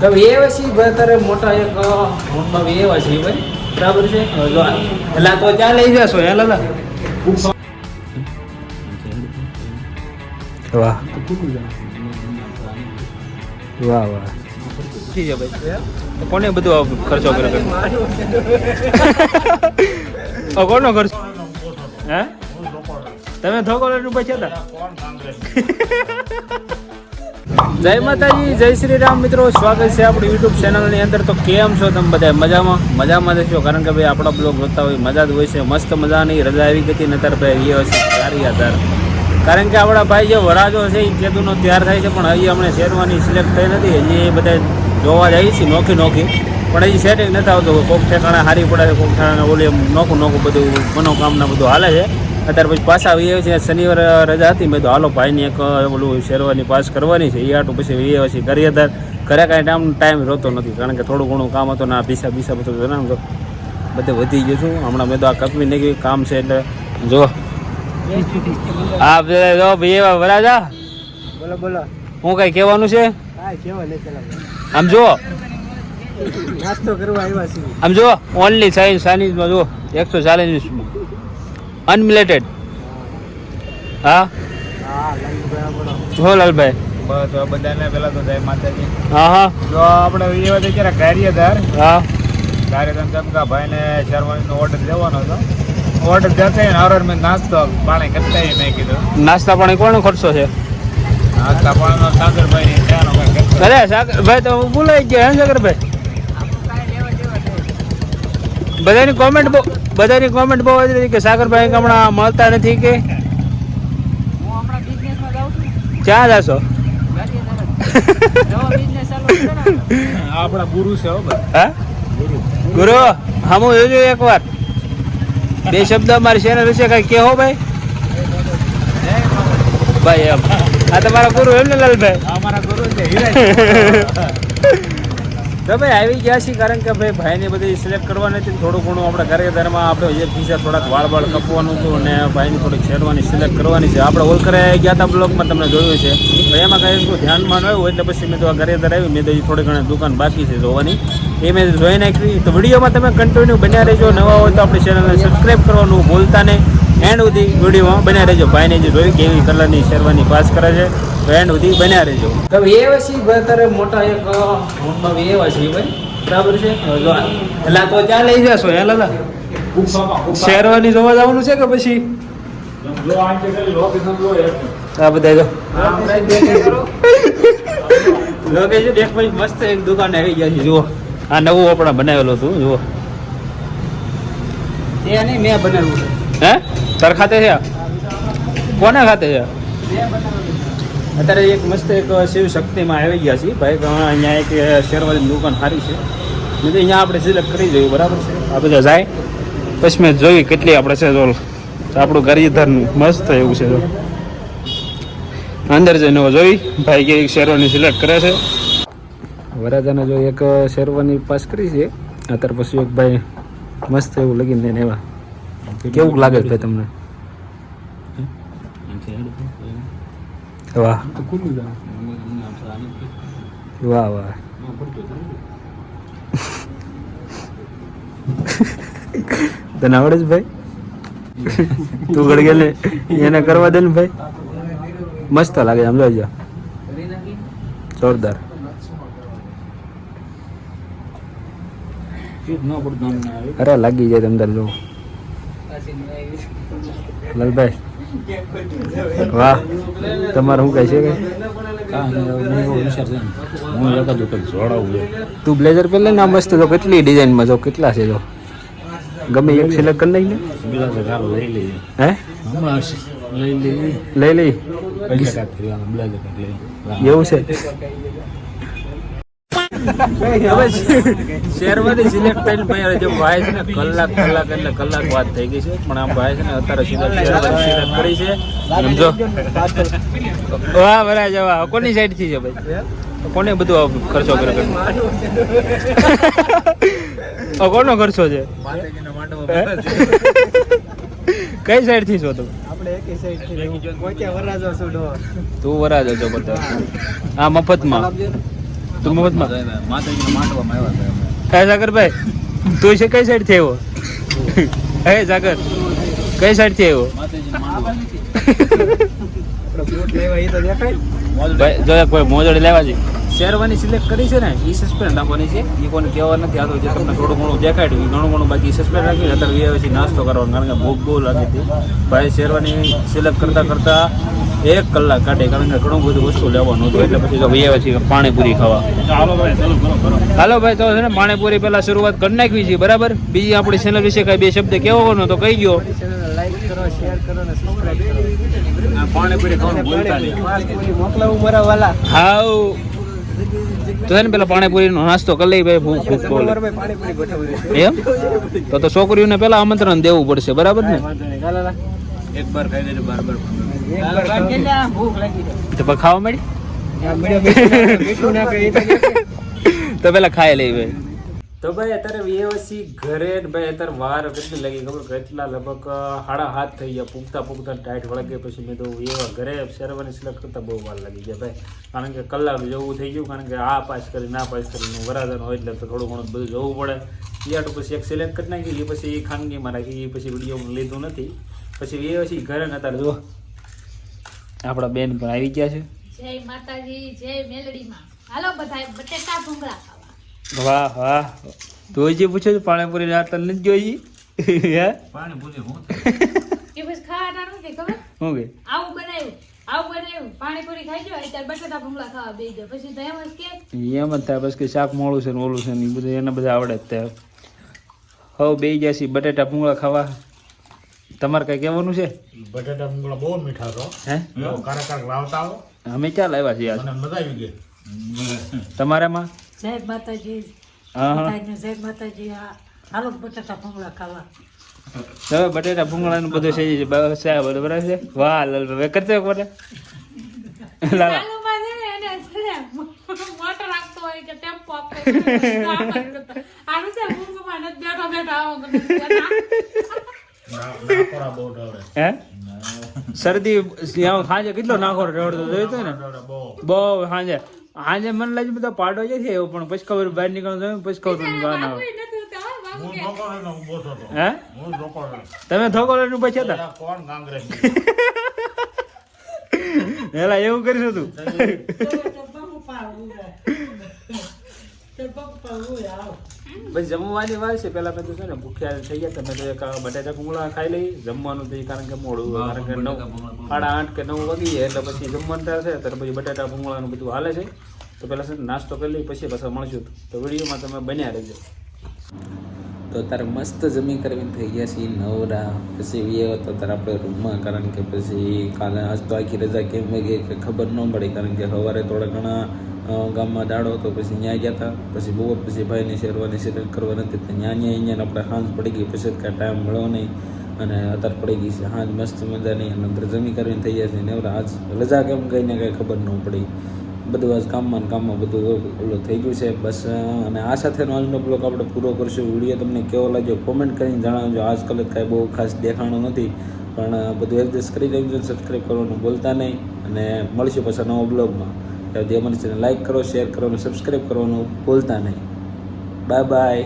એ પછી મોટા એક મોટો એ ભાઈ. બરાબર છે? જો એટલે તો ક્યાં લઈ જશો હે લાલા? વાહ. વાહ વાહ. ભાઈ. કોને બધું ખર્ચો કર્યો કોનો ખર્ચો? હે? તમે થોડો રૂપિયા છે? જય માતાજી, જય શ્રી રામ મિત્રો, સ્વાગત છે આપણી યુટ્યુબ ચેનલની અંદર. તો કેમ છો તમે બધા મજામાં? મજામાં જ છો? કારણ કે ભાઈ આપણા બ્લોગ જોતા હોય, મજા જ હોય છે. મસ્ત મજાની રજા આવી ગઈ હતી, નતર ભાઈ એ હશે સારી આધાર કારણ કે આપણા ભાઈ જે વરાજો છે એ કેદુનો તૈયાર થાય છે, પણ હજી અમને શેરવાની સિલેક્ટ થઈ નથી. હજી એ બધા જોવા જઈએ છીએ નોખી નોખી. પણ હજી સેટિંગ નથી આવતું. કોક ઠેકાણે હારી પડે છે કોક ઠેકાણે ઓલી નોખું નોખું બધું મનોકામના બધું હાલે છે. અત્યારે પછી પાછા આવીએ છે શનિવારે રજા હતી. મેં તો હાલો ભાઈની એક ઓલું શેરવાની પાસ કરવાની છે. એ આટું પછી આવીએ પછી ઘરે અત્યારે ઘરે કાંઈ ટાઈમ ટાઈમ રહેતો નથી. કારણ કે થોડું ઘણું કામ હતું ના પીસા પીસા બધું જણાવ તો બધે વધી ગયું છું. હમણાં મેં તો આ કપી નહીં કામ છે એટલે જો. હા જો ભાઈ એવા વરાજા. બોલો બોલો. હું કઈ કહેવાનું છે? આમ જો. નાસ્તો કરવા આવ્યા છે આમ જો ઓનલી સાઇન્સ સાઇન્સમાં જો. એકસો ચાલીસમાં અનમિલેટેડ હા? હા લાલભાઈ. બસ બધાને પેલા તો જય માતાજી. હા હા. જો આપણે એ વાત અત્યારે ગારિયાધાર. હા. ગારિયાધાર ચમકા ભાઈને શેરવાણીનો ઓર્ડર દેવાનો હતો. ઓર્ડર જતે ને હરર મેં નાસ્તો પાણી કરતા નહીં કીધું. નાસ્તા પાણી કોનો ખર્ચો છે? નાસ્તા પાણીનો સાગરભાઈ ત્યાંનો. અરે સાગરભાઈ તો હું ભૂલાઈ ગયો હે સાગરભાઈ? બધાની કોમેન્ટ બહુ બધાની કોમેન્ટ બહુ વધી રહી કે સાગરભાઈ હમણાં મળતા નથી કે? ક્યાં જશો? આ આપણા ગુરુ છે હો ગુરુ. હમું જોજો એકવાર બે શબ્દ અમારી ચેનલ વિશે કઈ કેહો ભાઈ. ભાઈ એમ. આ તમારા ગુરુ એમ ને લાલભાઈ? અમારા ગુરુ છે તો ભાઈ આવી ગયા છીએ કારણ કે ભાઈ ભાઈને બધી સિલેક્ટ કરવાની હતી થોડું ઘણું આપણે ઘરેદારમાં આપણે એક બીજા થોડાક વાળ વાળ કપવાનું હતું અને ભાઈની થોડીક શેરવાની સિલેક્ટ કરવાની છે. આપણે ઓલકરે ગયા હતા બ્લોગમાં, તમને જોયું છે. ભાઈ એમાં કાંઈ શું ધ્યાનમાં ન આવ્યું એટલે પછી મેં તો આ ઘરેદાર આવી મેં તો થોડી ઘણી દુકાન બાકી છે જોવાની. એ મેં જોઈ નાખી. તો વિડીયોમાં તમે કન્ટિન્યુ બન્યા રહેજો. નવા હોય તો આપણી ચેનલને સબસ્ક્રાઈબ કરવાનું ભૂલતા નહીં. એન્ડ સુધી વિડીયોમાં બન્યા રહેજો. ભાઈને જે જોયું કેવી કલરની શેરવાની પાસ કરે છે. એન્ડ સુધી બન્યા રહેજો. તો એ પછી ભાઈ તારે મોટા એક મોટો એ છે ભાઈ. બરાબર છે? એટલે તો ત્યાં લઈ જશો હે લાલા? શેરવાની જોવા જવાનું છે કે પછી? આ બધા જો. લોકેશન એક પછી મસ્ત એક દુકાન આવી ગયા છે જુઓ. આ નવું આપણા બનાવેલો હતું જુઓ. તે નહીં મેં બનાવ્યું હે? તાર ખાતે છે? કોના ખાતે છે. અત્યારે એક મસ્ત એક શિવ શક્તિમાં આવી ગયા છીએ. ભાઈ અહીંયા એક શેરવાની દુકાન સારી છે. તો અહીંયા આપણે સિલેક્ટ કરી જોયું બરાબર છે? આ બધા જાય. પછી મેં જોયું કેટલી આપણે છે જો, આપણું ગરીધરનું મસ્ત એવું છે જો. અંદર જઈને જોઈ, ભાઈ કે શેરવાની સિલેક્ટ કરે છે. વરાજાને જો એક શેરવાની પાસ કરી છે. અત્યારે પછી એક ભાઈ મસ્ત એવું લગીને એવા કેવું લાગે ભાઈ તમને? વાહ. વાહ વાહ. તને આવડે છે ભાઈ? તું ગળગે ને એને કરવા દે ને ભાઈ. મસ્ત લાગે સમજાવજો સમજો જોરદાર. અરે, લાગી જાય તમને જો. લાલભાઈ વાહ. તમારે શું કહે છે કે? તું બ્લેઝર પહેલે ને મસ્ત તો કેટલી ડિઝાઇનમાં જો કેટલા છે જો? ગમે એક સિલેક્ટ કરી નાખી ને લઈ લઈએ હે લઈ લઈ લઈ લઈએ એવું છે? હવે શેરમાંથી સિલેક્ટ થઈને ભાઈ જો ભાઈ છે ને કલાક કલાક એટલે કલાક વાત થઈ ગઈ છે. પણ આમ ભાઈ છે ને અત્યારે સિલેક્ટ સિલેક્ટ કરી છે. સમજો વાહ બરાબર જવા કોની સાઈડથી છે ભાઈ? કોને બધું ખર્ચો કર્યો કોનો ખર્ચો છે? કઈ સાઈડથી છો તમે? આપણે એક સાઈડથી. કોઈ વરાજો છો તું વરાજ બધા. આ મફતમાં. તું મફતમાં માતાજીને માંડવામાં આવ્યા હે સાગરભાઈ તું છે કઈ સાઈડથી આવ્યો? હે સાગર કઈ સાઈડથી આવ્યો? જો કોઈ મોજડી લેવા છે શેરવાની સિલેક્ટ કરી છે ને એ સસ્પેન્ડ રાખવાની છે. એ કોને કહેવા નથી આ તો જે તમને થોડું ઘણું દેખાડ્યું એ ઘણું ઘણું બાકી સસ્પેન્ડ રાખીને અત્યારે પછી નાસ્તો કરવાનો કારણ કે ભૂખ બહુ લાગી હતી. ભાઈ શેરવાની સિલેક્ટ કરતા કરતા એક કલાક કાઢે કારણ કે ઘણું બધું વસ્તુ લેવાનું હતું એટલે પછી તો ભાઈ પછી પાણીપુરી ખાવા. હાલો ભાઈ તો છે ને પાણીપુરી પહેલા શરૂઆત કરી નાખવી છે બરાબર? બીજી આપણી ચેનલ વિશે કઈ બે શબ્દ કહેવાનો તો કહી ગયો લાઈક કરો શેર કરો ને સબસ્ક્રાઇબ કરો. પાણીપુરી ખાવાનું ભૂલતા નહીં. મોકલાવું મારા વાલા. હાવ તો છે ને પેલા પાણીપુરીનો નાસ્તો કરી લઈ ભાઈ ભૂખ ભૂખ બોલે. પાણીપુરી એમ? તો તો છોકરીઓને પેલા આમંત્રણ દેવું પડશે બરાબર ને. એક બાર ખાઈ લેજો બાર બાર વાર ખાવી. ભૂખ લાગી તો ખાવા મળી? આ મીઠું- મીઠું- મીઠું નાખે એ તો પેલા ખાઈ લઈ ભાઈ. તો ભાઈ અત્યારે વ્યવસી ઘરે ભાઈ અત્યારે વાર કેટલી લાગી ખબર? કેટલા લગભગ હાડા હાથ થઈ ગયા. પૂગતા પૂગતા ટાઈટ વળગે પછી મેં તો એવા ઘરે શેરવાની સિલેક્ટ કરતા બહુ વાર લાગી ગયા ભાઈ. કારણ કે કલાક જેવું થઈ ગયું કારણ કે આ પાસ કરી ના પાસ કરીને વરાધન હોય એટલે તો થોડું ઘણું બધું જવું પડે. આટલું પછી એક સિલેક્ટ કરી નાખી એ પછી એ ખાનગીમાં રાખી એ પછી વીડિયો લીધું નથી. પછી એ પછી ઘરે નતા જો આપણા બેન પણ આવી ગયા છે. જય માતાજી જય મેલડીમાં. હાલો બધા બટેટા ભૂંગળા ખાવા. વાહ વાહ. તું જે પૂછ્યું છે પાણીપુરી રાત નથી જોઈ? પાણીપુરી હું કે બસ ખાવાના નથી ખબર? શું કે? આવું બનાવ્યું આવું બનાવ્યું. પાણીપુરી ખાઈ ગયો અત્યારે બટેટા ભૂંગળા ખાવા બેસી જાઓ પછી તો એમ જ કે એમ જ થાય બસ કે શાક મોળું છે ને ઓલું છે ને એ બધું એને બધા આવડે જ ત્યાં હવે બે ગયા છીએ બટેટા ભૂંગળા ખાવા. તમારે કઈ કહેવાનું છે? બટેટા મુંગળા બહુ મીઠા તો હે? કારક કારક લાવતા આવો. અમે ક્યાં લાવ્યા છીએ આજ? મને મજા આવી ગઈ. તમારામાં? જય માતાજી. હા હા. જય માતાજી. હાલો બટેટા ભૂંગળા ખાવા. હવે બટેટા ભૂંગળા નું બધું છે બસ છે બરાબર છે? વાહ લાલ કરતે એક વાર લાલા. રાખતો હોય કે ટેમ્પો આપતો. આનું છે બેઠો બેઠો આવો હે? શરદી સાંજે કેટલો નાખો રડતો જોયું તો ને? બહુ. સાંજે સાંજે મને લાગે બધા પાડો જે છે એવો પણ પછી ખબર બહાર નીકળવાનું પછી ખબર ગાના હોતા, હો, તમે થોકો લઈને પછી હતા? આ કોણ ગાંગરે? એલા એવું કરીશું તું. બસ જમવાની વાર છે. પેલા મેં તો છે ને ભૂખ્યા થઈ ગયા તમે તો એક બટાટા ભૂંગળા ખાઈ લઈ. જમવાનું થઈ કારણ કે મોડું કારણ કે નવ સાડા આઠ કે નવ વાગી એટલે પછી જમવાનું થાય છે. ત્યારે પછી બટાટા ભૂંગળાનું બધું હાલે છે. તો પેલા છે ને નાસ્તો કરી લઈ પછી પાછા મળશું. તો વિડીયોમાં તમે બન્યા રહેજો. તો તારે મસ્ત જમી કરવી થઈ ગયા છીએ. નવરા. પછી વીએ તો તારે આપણે રૂમમાં કારણ કે પછી કાલે આજ તો આખી રજા કેમ ગઈ કે ખબર ન પડી કારણ કે સવારે થોડા ઘણા ગામમાં દાડો હતો, પછી ત્યાં ગયા હતા પછી બહુ પછી ભાઈને શેરવાની સિલેક્ટ કરવા નથી, તો ત્યાં ત્યાં અહીંયા આપણે સાંજ પડી ગઈ, પછી કાંઈ ટાઈમ મળ્યો નહીં, અને અત્યારે પડી ગઈ છે સાંજ મસ્ત મજાની, અને જમી કરીને થઈ ગયા છે નવરા આજ રજા કેમ કહીને કાંઈ ખબર ન પડી. બધું આજ કામમાં ને કામમાં બધું ઓલું થઈ ગયું છે, બસ અને આ સાથેનો આજનો બ્લોગ આપણે પૂરો કરશું. વીડિયો તમને કેવો લાગ્યો કોમેન્ટ કરીને જણાવજો. આજકાલ કાંઈ બહુ ખાસ દેખાણું નથી, પણ બધું એડજસ્ટ કરી લેજો સબસ્ક્રાઈબ કરવાનું બોલતા નહીં, અને મળશું પાછા નવા બ્લોગમાં. ત્યાં જે મને લાઈક કરો શેર કરો અને સબસ્ક્રાઈબ કરવાનું ભૂલતા નહીં. Bye bye